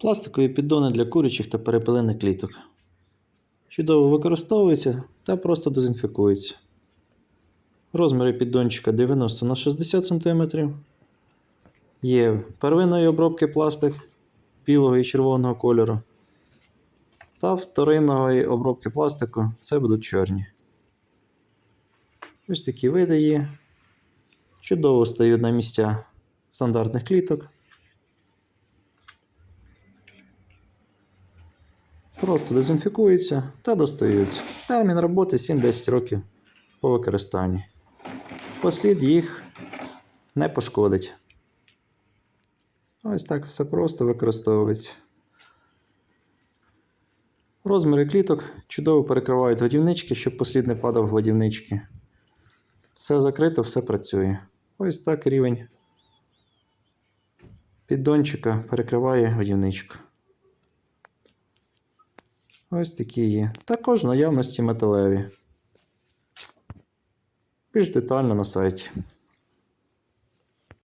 Пластикові піддони для курячих та перепелиних кліток. Чудово використовуються та просто дезінфікуються. Розміри піддончика 90 на 60 см. Є первинної обробки пластик білого і червоного кольору. Та вторинної обробки пластику це будуть чорні. Ось такі види є. Чудово стають на місця стандартних кліток. Просто дезінфікуються та достаються. Термін роботи 7-10 років по використанні. Послід їх не пошкодить. Ось так все просто використовується. Розміри кліток чудово перекривають годівнички, щоб послід не падав в годівнички. Все закрито, все працює. Ось так рівень піддончика перекриває годівничку. Ось такі є. Також наявності металеві. Більш детально на сайті.